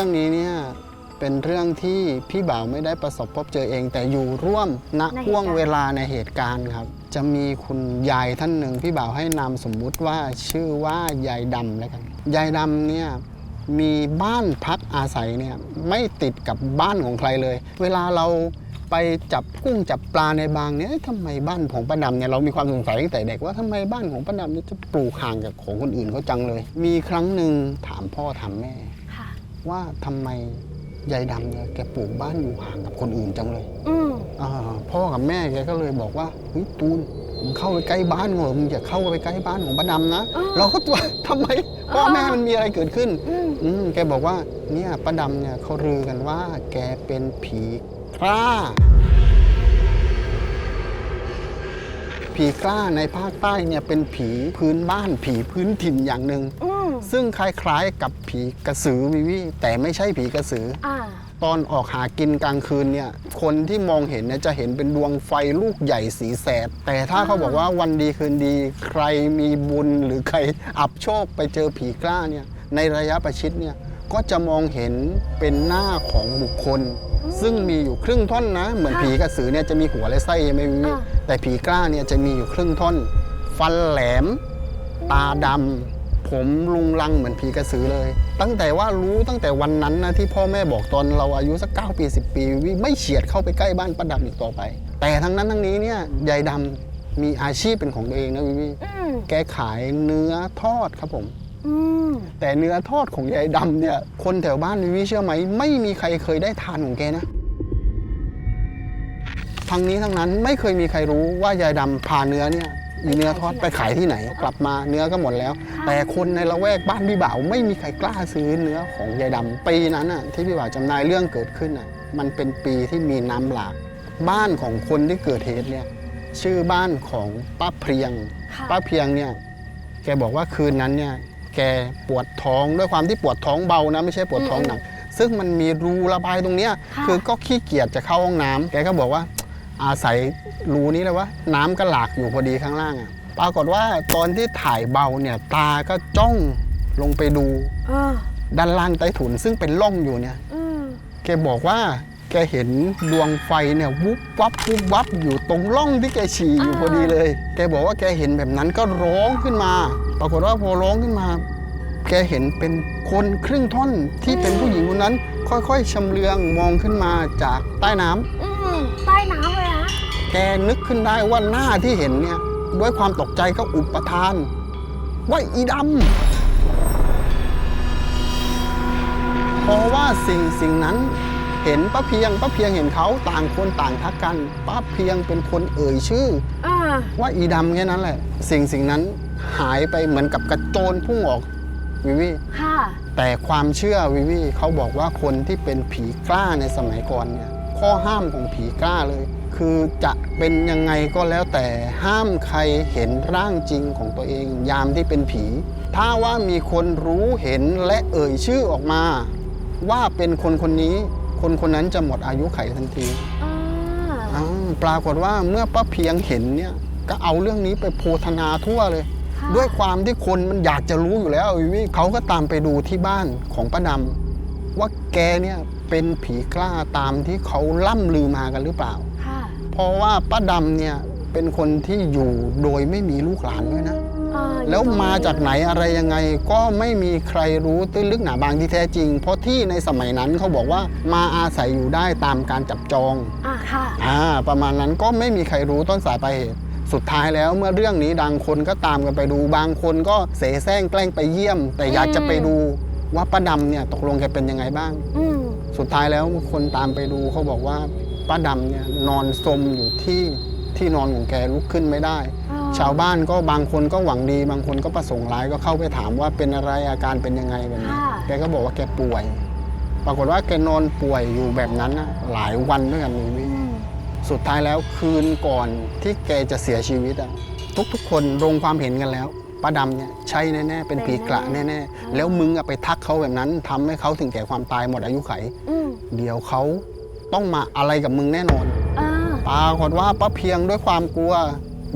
รื่องนี้เนี่ยเป็นเรื่องที่พี่บ่าวไม่ได้ประสบพบเจอเอง แต่อยู่ร่วมณห่วงเวลาในเหตุการณ์ครับ จะมีคุณยายท่านหนึ่งพี่บ่าวให้นามสมมุติว่าชื่อว่ายายดำแล้วกันยายดำเนี่ยมีบ้านพักอาศัยเนี่ยไม่ติดกับบ้านของใครเลย เวลาเราไปจับกุ้งจับปลาในบางเนี่ยทำไมบ้านของป้าดำเนี่ยเรามีความสงสัยตั้งแต่เด็กว่าทำไมบ้านของป้าดำเนี่ยจะปลูกห่างกับของคนอื่นเขาจังเลย มีครั้งหนึ่งถามพ่อถามแม่ ว่าทำไมยายดำเนี่ยแกปลูกบ้านอยู่ห่างกับคนอื่นจังเลยอืมอาพ่อกับแม่แกก็เลยบอกว่าเฮ้ยตูนมึงเข้าไปใกล้บ้านเหรอมึงอย่าเข้าไปใกล้บ้านของป้าดำนะเราก็ตัวทำไมพ่อแม่มันมีอะไรเกิดขึ้นอืมอืมแกบอกว่าเนี่ยป้าดำเนี่ยเขาลือกันว่า แกเป็นผีกล้า ผีกล้าในภาคใต้เนี่ยเป็นผีพื้นบ้านผีพื้นถิ่นอย่างหนึ่งอืม ซึ่งคล้ายๆกับผีกระสือวิวิแต่ไม่ใช่ผีกระสืออ่าตอนออกหากินกลางคืนเนี่ยคนที่มองเห็นเนี่ยจะเห็นเป็นดวงไฟลูกใหญ่สีแสด แต่ถ้าเขาบอกว่าวันดีคืนดี ใครมีบุญหรือใครอับโชคไปเจอผีกล้าเนี่ยในระยะประชิดเนี่ยก็จะมองเห็นเป็นหน้าของบุคคล ซึ่งมีอยู่ครึ่งท่อนนะ เหมือนค่ะผีกระสือเนี่ยจะมีหัวและไส้ไม่มีอ่าแต่ผีกล้าเนี่ยจะมีอยู่ครึ่งท่อน ฟันแหลม ตาดำ ผมลุงลังเหมือนผีกระสือเลย ตั้งแต่ว่ารู้ตั้งแต่วันนั้นนะที่พ่อแม่บอกตอนเราอายุสักเก้าปีสิปีวิไม่เฉียดเข้าไปใกล้บ้านป้าดำอีกต่อไป แต่ทั้งนั้นทั้งนี้เนี่ยยายดำมีอาชีพเป็นของตัวเองนะวิวิอืมแกขายเนื้อทอดครับผม อืมแต่เนื้อทอดของยายดำเนี่ย คนแถวบ้านวิวิเชื่อไหม ไม่มีใครเคยได้ทานของแกนะทั้งนี้ทั้งนั้นไม่เคยมีใครรู้ว่ายายดำพาเนื้อเนี่ยมี เนื้อทอดไปขายที่ไหน กลับมาเนื้อก็หมดแล้ว แต่คนในละแวกบ้านพี่บ่าวไม่มีใครกล้าซื้อเนื้อของยายดำปีนั้นน่ะที่พี่บ่าวจำได้เรื่องเกิดขึ้นน่ะมันเป็นปีที่มีน้ำหลาก บ้านของคนที่เกิดเหตุเนี่ยชื่อบ้านของป้าเพรียงค่ะป้าเพียงเนี่ยแกบอกว่าคืนนั้นเนี่ยแกปวดท้องด้วยความที่ปวดท้องเบานะไม่ใช่ปวดท้องหนักซึ่งมันมีรูระบายตรงเนี้ยค่ะคือก็ขี้เกียจจะเข้าห้องน้ำแกก็บอกว่า อาศัยรูนี้เลยว่าน้ำก็หลากอยู่พอดีข้างล่างอะปรากฏว่าตอนที่ถ่ายเบาเนี่ยตาก็จ้องลงไปดูเออด้านล่างใต้ถุนซึ่งเป็นร่องอยู่เนี่ยอืมแกบอกว่าแกเห็นดวงไฟเนี่ยวุบวับวุบวับอยู่ตรงร่องที่แกฉี่อยู่พอดีเลย แกบอกว่าแกเห็นแบบนั้นก็ร้องขึ้นมา ปรากฏว่าพอร้องขึ้นมา แกเห็นเป็นคนครึ่งท่อนที่เป็นผู้หญิงคนนั้น ค่อยๆชำเลืองมองขึ้นมาจากใต้น้ำอืมใต้น้ำเลยนะ แกนึกขึ้นได้ว่าหน้าที่เห็นเนี่ยด้วยความตกใจก็อุปทาน ว่าอีดำเพราะว่าสิ่งสิ่งนั้นเห็นป้าเพียงป้าเพียงเห็นเขาต่างคนต่างทักกันป้าเพียงเป็นคนเอ่ยชื่ออ่าว่าอีดำแค่นั้นแหละ สิ่งสิ่งนั้นหายไปเหมือนกับกระโจนพุ่งออกวิวิค่ะแต่ความเชื่อวิวิเขาบอกว่าคนที่เป็นผีกล้าในสมัยก่อนเนี่ยข้อห้ามของผีกล้าเลย คือจะเป็นยังไงก็แล้วแต่ห้ามใครเห็นร่างจริงของตัวเอง ยามที่เป็นผี ถ้าว่ามีคนรู้เห็นและเอ่ยชื่อออกมา ว่าเป็นคนคนนี้ คนคนนั้นจะหมดอายุไขทันทีอ่าอ้าวปรากฏว่าเมื่อป้าเพียงเห็นเนี่ยก็เอาเรื่องนี้ไปโพธนาทั่วเลยค่ะด้วยความที่คนมันอยากจะรู้อยู่แล้ววิวิเขาก็ตามไปดูที่บ้านของป้าดำว่าแกเนี่ยเป็นผีกล้าตามที่เขาล่ำลือมากันหรือเปล่าค่ะเพ ราะว่าป้าดำเนี่ยเป็นคนที่อยู่โดยไม่มีลูกหลานด้วยนะ อ่าแล้วมาจากไหนอะไรยังไงก็ไม่มีใครรู้ตื้นลึกหนาบางที่แท้จริง เพราะที่ในสมัยนั้นเขาบอกว่ามาอาศัยอยู่ได้ตามการจับจอง อ่าค่ะ อ่าประมาณนั้นก็ไม่มีใครรู้ต้นสายปลายเหตุ สุดท้ายแล้วเมื่อเรื่องนี้ดังคนก็ตามกันไปดู บางคนก็เสแสร้งแกล้งไปเยี่ยม แต่อยากจะไปดูว่าป้าดำเนี่ยตกลงแกเป็นยังไงบ้าง อืม สุดท้ายแล้วคนตามไปดูเขาบอกว่า ป้าดำเนี่ยนอนสมอยู่ที่ที่นอนของแกลุกขึ้นไม่ได้อ่ชาวบ้านก็บางคนก็หวังดี บางคนก็ประสงค์ร้ายก็เข้าไปถามว่าเป็นอะไรอาการเป็นยังไงแบบนี้ค่ะ แกก็บอกว่าแกป่วย ปรากฏว่าแกนอนป่วยอยู่แบบนั้นน่ะหลายวันด้วยกันเลยอืมสุดท้ายแล้วคืนก่อนที่แกจะเสียชีวิตอะทุกๆคนลงความเห็นกันแล้วป้าดำเนี่ยใช่แน่ๆเป็นผีกระแน่ๆแล้วมึงอะไปทักเขาแบบนั้นทำให้เขาถึงแก่ความตายหมดอายุไข อืม เดี๋ยวเขา ต้องมาอะไรกับมึงแน่นอนอ่าปรากฏว่าป้าเพียงด้วยความกลัว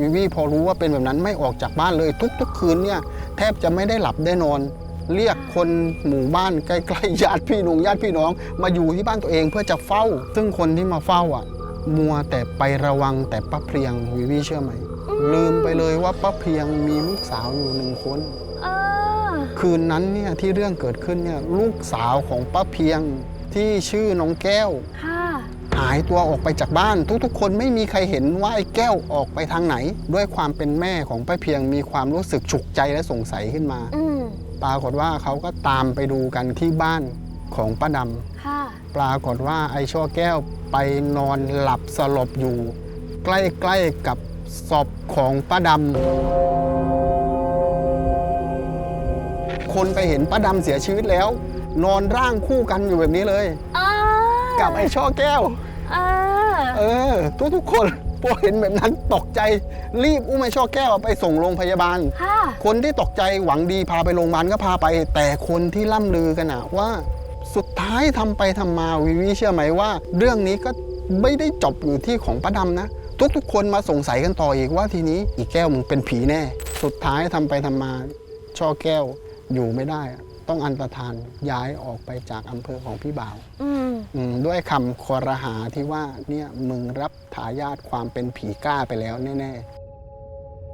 วิวีพอรู้ว่าเป็นแบบนั้นไม่ออกจากบ้านเลย ทุกๆ คืนเนี่ย แทบจะไม่ได้หลับได้นอน เรียกคนหมู่บ้านใกล้ๆญาติพี่น้องญาติพี่น้อง มาอยู่ที่บ้านตัวเองเพื่อจะเฝ้า ซึ่งคนที่มาเฝ้าอะ มัวแต่ไประวังแต่ป้าเพลียงวิวีเชื่อไหมลืมไปเลยว่าป้าเพลียงมีลูกสาวอยู่หนึ่งคนเออคืนนั้นเนี่ยที่เรื่องเกิดขึ้นเนี่ยลูกสาวของป้าเพียงที่ชื่อน้องแก้ว ค่ะหายตัวออกไปจากบ้าน ทุกๆ คนไม่มีใครเห็นว่าไอ้แก้วออกไปทางไหน ด้วยความเป็นแม่ของป้าเพียงมีความรู้สึกฉุกใจและสงสัยขึ้นมา อืมปรากฏว่าเขาก็ตามไปดูกันที่บ้านของป้าดค่ะำปรากฏว่าไอ้ช่อแก้วไปนอนหลับสลบอยู่ ใกล้ๆกับศพของป้าดำคนไปเห็นป้าดำเสียชีวิตแล้ว นอนร่างคู่กันอยู่แบบนี้เลยเออกับไอ้ช่อแก้ว เออ เออทุกๆคนพอเห็นแบบนั้นตกใจรีบอุ้มไอ้ช่อแก้วไปส่งโรงพยาบาล ค่ะ คนที่ตกใจหวังดีพาไปโรงพยาบาลก็พาไป แต่คนที่ล่ำลือกันอะว่า สุดท้ายทำไปทำมาวิวิเชื่อไหมว่า เรื่องนี้ก็ไม่ได้จบอยู่ที่ของป้าดำนะ ทุกๆ คนมาสงสัยกันต่ออีกว่าทีนี้อีแก้วมึงเป็นผีแน่ สุดท้ายทำไปทำมาช่อแก้วอยู่ไม่ได้อะต้องอันตรธานย้ายออกไปจากอำเภอของพี่บ่าว อืมอืม ด้วยคำคอรหาที่ว่าเนี่ยมึงรับทายาทความเป็นผีกล้าไปแล้วแน่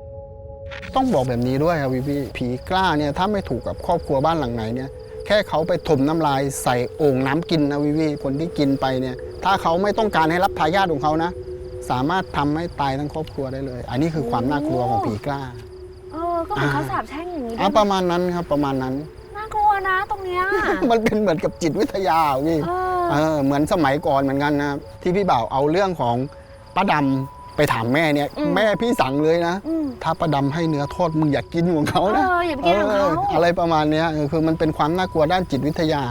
ๆ ต้องบอกแบบนี้ด้วยครับวิพี่ผีกล้าเนี่ยถ้าไม่ถูกกับครอบครัวบ้านหลังไหนเนี่ยแค่เขาไปถมน้ำลายใส่โอ่งน้ำกินนะวิพี่คนที่กินไปเนี่ยถ้าเขาไม่ต้องการให้รับทายาทของเขานะ สามารถทำให้ตายทั้งครอบครัวได้เลย อันนี้คือความน่ากลัวของผีกล้าเออก็เหมือนอ่าเขาสาบแช่งอย่างนี้ด้อะวยประมาณนั้นครับประมาณนั้น น่ากลัวนะตรงเนี้ยมันเป็นเหมือนกับจิตวิทยาพี่เอ เอออเหมือนสมัยก่อนเหมือนกันนะที่พี่บ่าวเอาเรื่องของป้าดำไปถามแม่เนี่ยอืมแม่พี่สั่งเลยนะ อืม ถ้าป้าดำให้เนื้อทอดมึงอย่ากกินของเขาเอนะออย่าไปกินของเขาเอออะไรประมาณเนี้ยเออคือมันเป็นความน่ากลัวด้านจิตวิทยา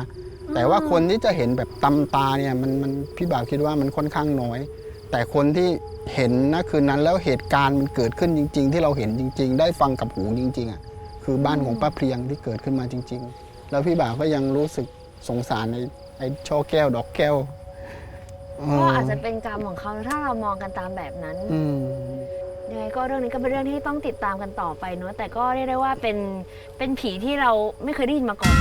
แต่ว่าคนที่จะเห็นแบบตำตาเนี่ยมันมันพี่บ่าวคิดว่ามันค่อนข้างน้อย แต่คนที่เห็นนะคืนนั้นแล้วเหตุการณ์มันเกิดขึ้นจริง ๆ ที่เราเห็นจริง ๆ ได้ฟังกับหูจริง ๆอะคือบ้านของป้าเพลียงที่เกิดขึ้นมาจริง ๆ แล้วพี่บ่าวก็ยังรู้สึกสงสารใน ไอ้ช่อแก้วดอกแก้วเก็อาจจะเป็นกรรมของเขาถ้าเรามองกันตามแบบนั้นอืม ยังไงก็เรื่องนี้ก็เป็นเรื่องที่ต้องติดตามกันต่อไปเนอะแต่ก็เรียกได้ว่าเป็นเป็นผีที่เราไม่เคยได้ยินมาก่อน